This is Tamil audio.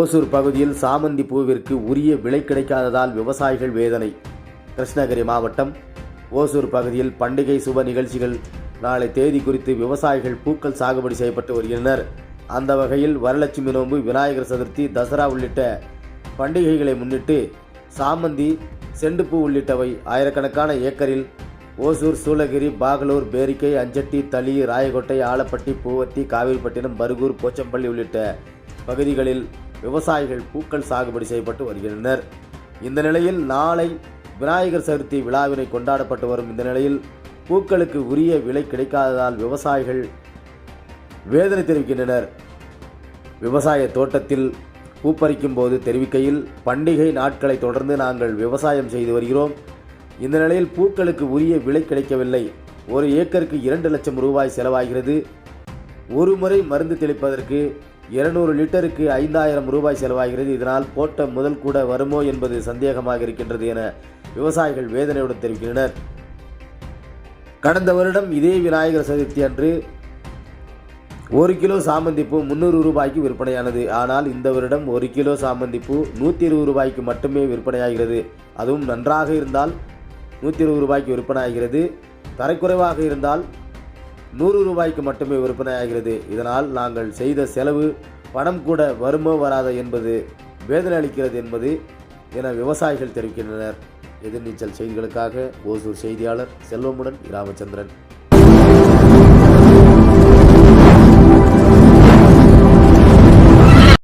ஓசூர் பகுதியில் சாமந்தி பூவிற்கு உரிய விலை கிடைக்காததால் விவசாயிகள் வேதனை. கிருஷ்ணகிரி மாவட்டம் ஓசூர் பகுதியில் பண்டிகை சுப நிகழ்ச்சிகள் நாளை தேதி குறித்து விவசாயிகள் பூக்கள் சாகுபடி செய்யப்பட்டு வருகின்றனர். அந்த வகையில் வரலட்சுமி நோன்பு விநாயகர் சதுர்த்தி தசரா உள்ளிட்ட பண்டிகைகளை முன்னிட்டு சாமந்தி செண்டுப்பூ உள்ளிட்டவை ஆயிரக்கணக்கான ஏக்கரில் ஓசூர் சூளகிரி பாகலூர் பேரிக்கை அஞ்சட்டி தளி ராயகோட்டை ஆலப்பட்டி பூவத்தி காவிரிப்பட்டினம் பருகூர் போச்சம்பள்ளி உள்ளிட்ட பகுதிகளில் விவசாயிகள் பூக்கள் சாகுபடி செய்யப்பட்டு வருகின்றனர். இந்த நிலையில் நாளை விநாயகர் சதுர்த்தி விழாவினை கொண்டாடப்பட்டு வரும் இந்த நிலையில் பூக்களுக்கு உரிய விலை கிடைக்காததால் விவசாயிகள் வேதனை தெரிவிக்கின்றனர். விவசாய தோட்டத்தில் பூப்பறிக்கும் போது தெரிவிக்கையில் பண்டிகை நாட்களை தொடர்ந்து நாங்கள் விவசாயம் செய்து வருகிறோம். இந்த நிலையில் பூக்களுக்கு உரிய விலை கிடைக்கவில்லை. ஒரு ஏக்கருக்கு இரண்டு லட்சம் ரூபாய் செலவாகிறது. ஒரு முறை மருந்து தெளிப்பதற்கு இருநூறு லிட்டருக்கு ஐந்தாயிரம் ரூபாய் செலவாகிறது. இதனால் போட்ட முதல் கூட வருமோ என்பது சந்தேகமாக இருக்கின்றது என விவசாயிகள் வேதனையுடன் தெரிவிக்கின்றனர். கடந்த வருடம் இதே விநாயகர் சதுர்த்தி அன்று ஒரு கிலோ சாமந்தி பூ முந்நூறு ரூபாய்க்கு விற்பனையானது. ஆனால் இந்த வருடம் ஒரு கிலோ சாமந்தி பூ நூற்றி இருபது ரூபாய்க்கு மட்டுமே விற்பனையாகிறது. அதுவும் நன்றாக இருந்தால் நூற்றி இருபது ரூபாய்க்கு விற்பனையாகிறது. தரக்குறைவாக இருந்தால் நூறு ரூபாய்க்கு மட்டுமே விற்பனையாகிறது. இதனால் நாங்கள் செய்த செலவு பணம் கூட வருமோ வராதோ என்பது வேதனை அளிக்கிறது என்பது என விவசாயிகள் தெரிவிக்கின்றனர். எதிர்நீச்சல் செய்திகளுக்காக ஓசூர் செய்தியாளர் செல்வமுடன் ராமச்சந்திரன்